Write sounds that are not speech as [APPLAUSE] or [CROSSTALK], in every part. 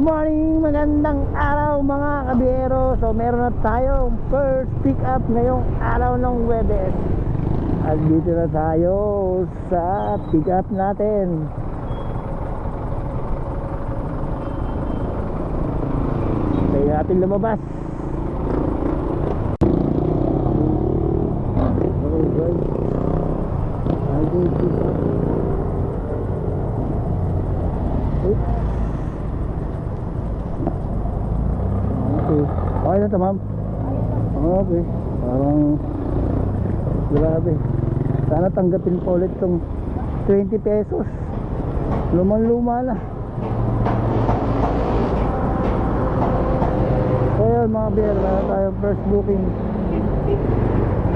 morning, magandang araw mga kabiyero. So meron na tayong first pick up ngayong araw ng Webes. At dito na tayo sa pick up natin. Tayo natin lumabas Okay guys I'll go pick up Oops. Okay. Okay na ma'am? Okay. Parang grabe. Sana tanggapin po ulit itong 20 pesos. Luman-luma na. So yun mga beer, meron tayong first booking.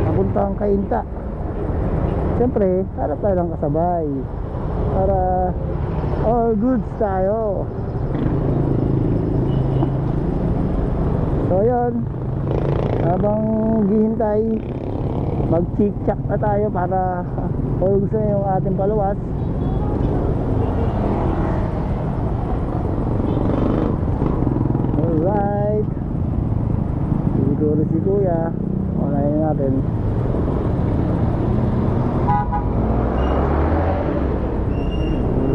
Napunta ang kainta. Siyempre, harap tayo ng kasabay. Para all goods tayo. So yun. Habang gihintay Mag check na tayo para Kung gusto nyo yung ating paluwas. Alright. Siguro si kuya. Unahin natin.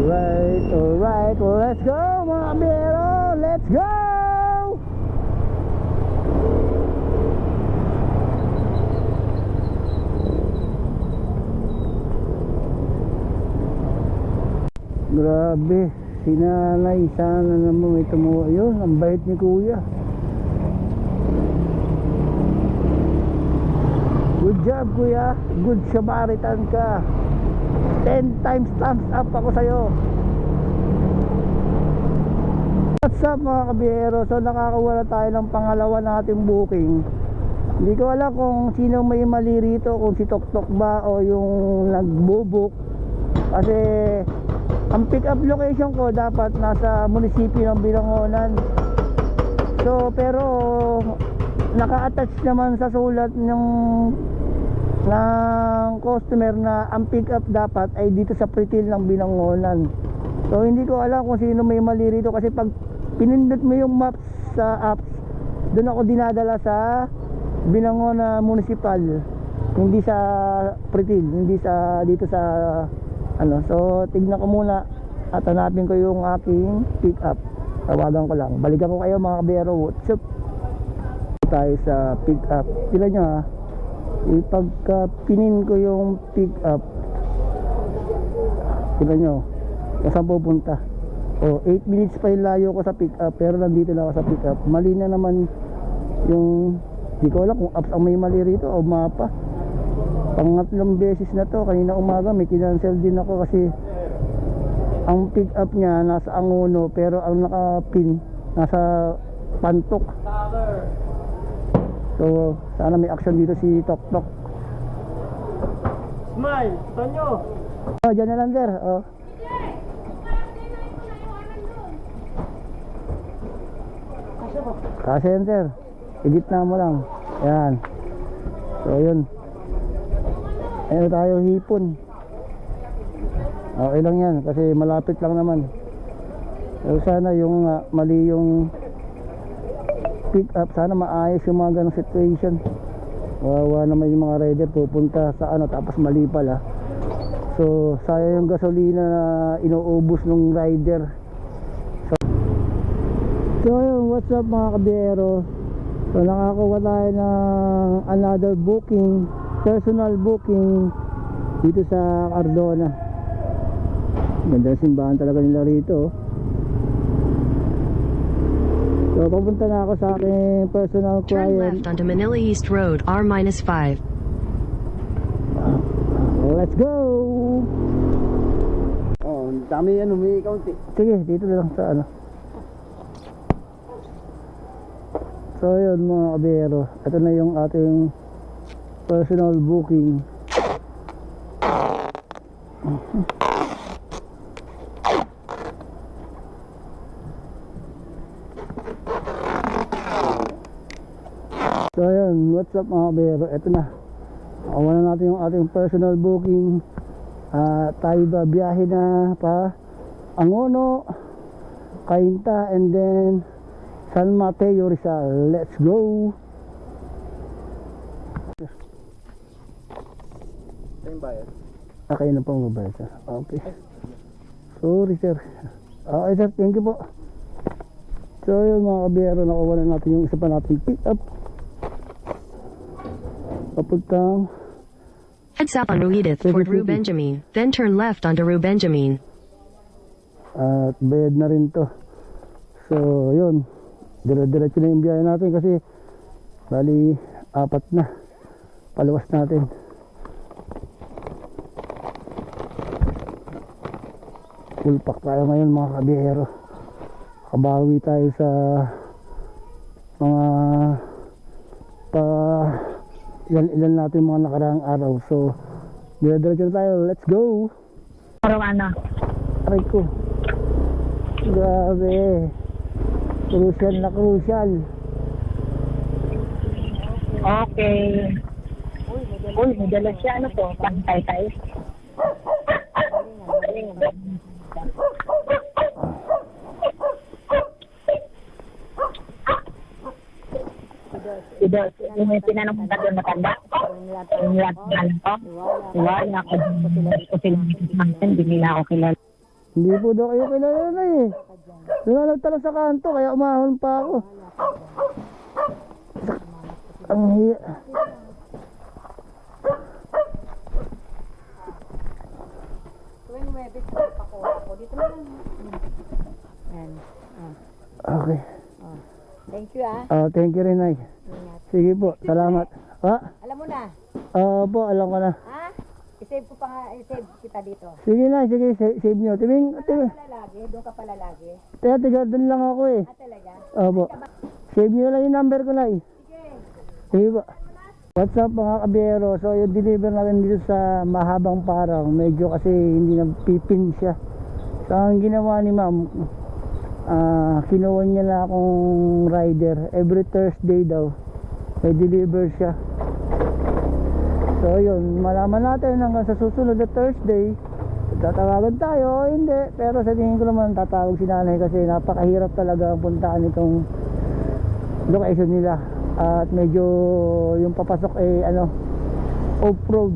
Alright, alright. Well, let's go mga bero Let's go! Grabe, si nanay, sana naman may tumuha yun. Ang bait ni kuya. Good job kuya, good Samaritan ka. 10 times thumbs up ako sa'yo. What's up mga kabiyero? So nakakawala tayo ng pangalawa nating booking. Hindi ko alam kung sino may mali rito, kung si Toktok ba o yung nagbo-book. Kasi ang pick up location ko dapat nasa munisipyo ng Bilangonan. So pero naka-attach naman sa sulat ng ng customer na ang pick up dapat ay dito sa Pritil ng Bilangonan. So hindi ko alam kung sino may mali rito kasi pag pinindot mo yung maps sa apps, doon ako dinadala sa Binangona Municipal. Hindi sa Pritil, hindi sa dito sa ano. So tignan ko muna at hanapin ko yung aking pick up. Tawagan ko lang. Balikan ko kayo mga kabero. What's up? Tayo sa pick up. Sila nyo ha. Ipagka pinin ko yung pick up. Sila nyo. Kung saan pupunta. O, 8 minutes pa yung layo ko sa pick up. Pero nandito na ako sa pick up. Mali na naman yung di ko alam kung apps ang may mali rito o mapa pangatlong beses na to. Kanina umaga may kinancel din ako kasi ang pick up niya nasa Angono pero ang naka-pin nasa Pantok. So sana may action dito si Tok Tok. Smile, Tonyo. oh dyan na lang sir. Oh. kasi yan sir igitna mo lang. Yan. So yun ayun tayo hipon? Okay lang yan kasi malapit lang naman. So sana yung ah, mali yung pick up sana maayos yung mga ganong situation. Wawa naman yung mga rider pupunta sa ano tapos mali pala. So sayang yung gasolina na inuubos ng rider. So, so what's up mga kabiyero? So nakakuha tayo ng another booking personal booking dito sa Cardona ganda ng simbahan talaga nila rito oh. So papunta na ako sa aking personal Turn client. left onto Manila East Road, R-5. Let's go! Oh, ang dami yan, kaunti. Sige, dito na lang sa ano. So yun mga kabero, ito na yung ating personal booking. So yun, what's up mga kabero, ito na. Nakuha na natin yung ating personal booking. Ah, tayo ba biyahe na pa Angono Cainta and then San Mateo Rizal. Let's go! Saan bayad? Ah, kayo na po ang mobile, sir. Okay. Sorry, sir. Okay, sir. Thank you po. So, yun mga kabiyero, nakuha na natin yung isa pa natin pick up. Papuntang Head south on Ruidith toward City. Rue Benjamin, then turn left onto Rue Benjamin. at bayad na rin to. So, yun. Dire-diretso na yung biyahe natin kasi bali apat na. Paluwas natin. Full pack tayo ngayon mga kabiyero. Kabawi tayo sa mga pa ilan-ilan natin mga nakaraang araw. So, dire-diretso tayo. Let's go! Parang ano? Aray ko. Grabe. Crucial na crucial. Okay. Uy, may dala siya. Ano to? Pantay tayo. [LAUGHS] Ito, yung may tinanong ko doon matanda. Yung lahat ng alam ko. Wala ako. Ko sila hindi nila ako kilala. Hindi po daw kayo kilala na eh. Lumalag tala sa kanto kaya umahon pa ako. Ang hiya. Tuwing Webes, pakuha ako. Dito na lang. Yan. Okay. Thank you ah. Ah, thank you rin ay. Ingat. Sige po. Salamat. Ha? Alam mo na, Ah, po, alam ko na. ha? I-save ko pa nga, i-save kita dito. Sige na, sige, sa- save nyo. Timing, timing. Pala lagi, doon ka pala lagi. Teka, tiga, dun lang ako eh. Ah, talaga? Opo. Save nyo lang yung number ko na eh. Sige. Sige po. What's up mga kabiyero? So yung deliver natin dito sa mahabang parang medyo kasi hindi nagpipin siya. So ang ginawa ni ma'am, ah kinuha niya na akong rider every Thursday daw. May deliver siya. So yun, malaman natin hanggang sa susunod na Thursday. Tatawagan tayo hindi. Pero sa tingin ko naman tatawag si nanay kasi napakahirap talaga ang puntaan itong location nila at medyo yung papasok eh ano off-road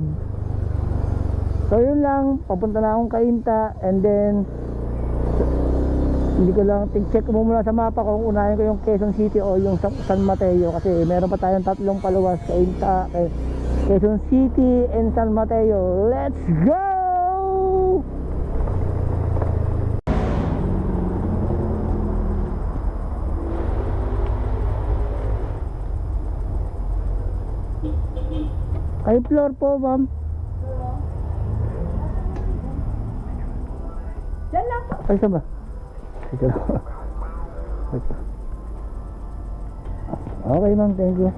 so yun lang papunta na akong kainta and then hindi ko lang check mo muna sa mapa kung unahin ko yung Quezon City o yung Sa- San Mateo kasi meron pa tayong tatlong paluwas kainta kay Quezon City and San Mateo let's go Ay floor po ma'am Diyan lang. Ay, saan ba? Wait. Okay, ma'am. Thank you.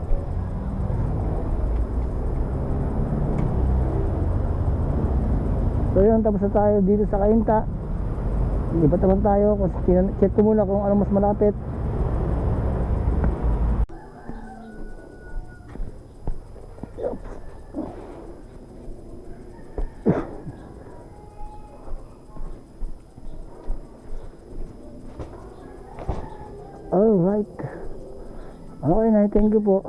So yun, tapos na tayo dito sa Kainta. Lipat naman tayo. Check ko muna kung ano mas malapit. Okay na, thank you po.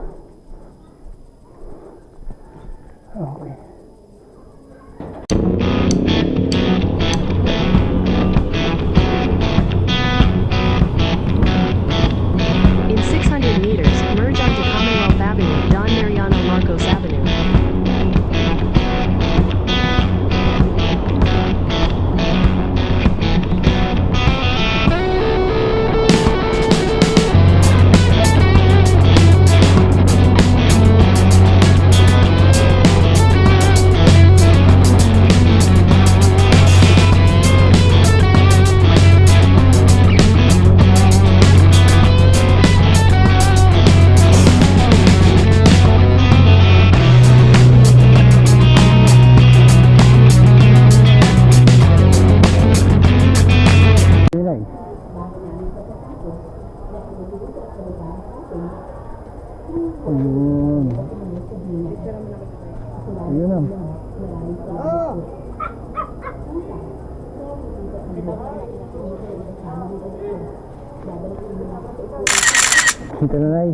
Ito na Nay.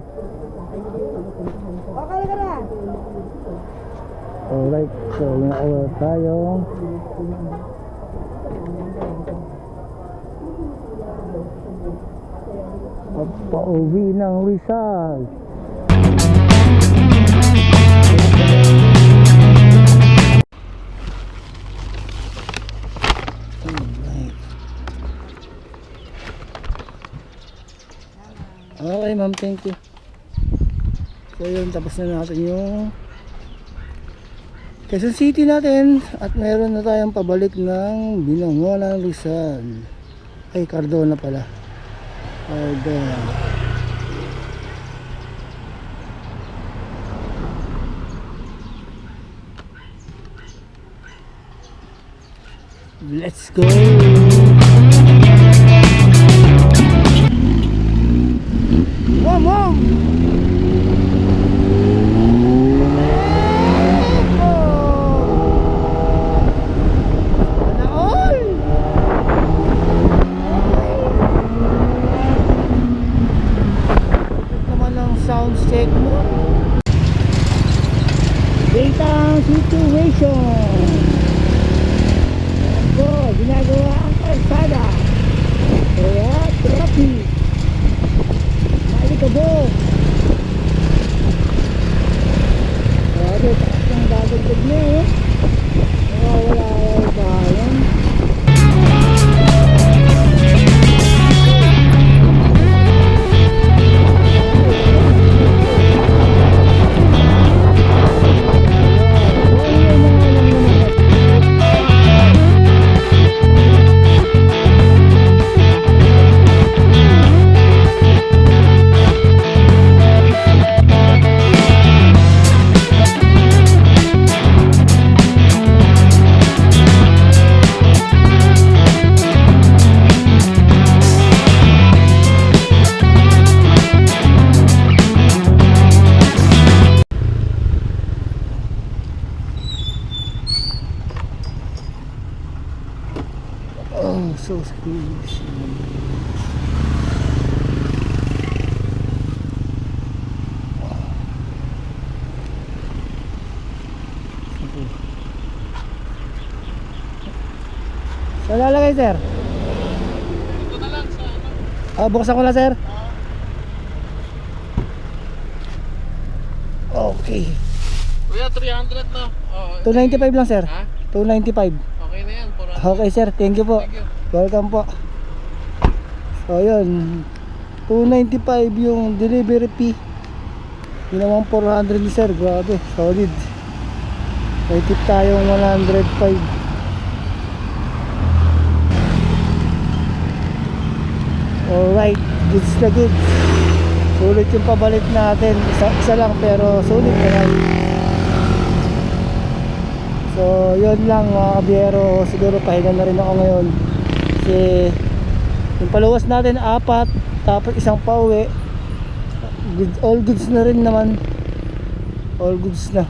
Okay ka na. Alright, so nakawa tayo. Pauwi ng Rizal. Ma'am, thank you. So yun, tapos na natin yung Quezon City natin at meron na tayong pabalik ng Binangonan Rizal. Ay, Cardona pala. Cardona. Let's go! Situation. Saan lalagay, sir? Ito na lang sa Ah, buksan ko na, sir. Okay. Kuya, 300 na. Oh, 295 lang, sir. Ha? 295. Okay na yan. Pura. Okay, sir. Thank you po. Thank you. Welcome po. So, yun. 295 yung delivery fee. Yun naman 400 ni sir. Grabe. Solid. May tip tayong 105. Alright. Goods na goods. Sulit yung pabalik natin. Isa, isa lang pero sulit naman. So, yun lang mga kabiyero. Siguro pahinga na rin ako ngayon. Kasi yung paluwas natin apat, tapos isang pauwi. Good, all goods na rin naman. All goods na.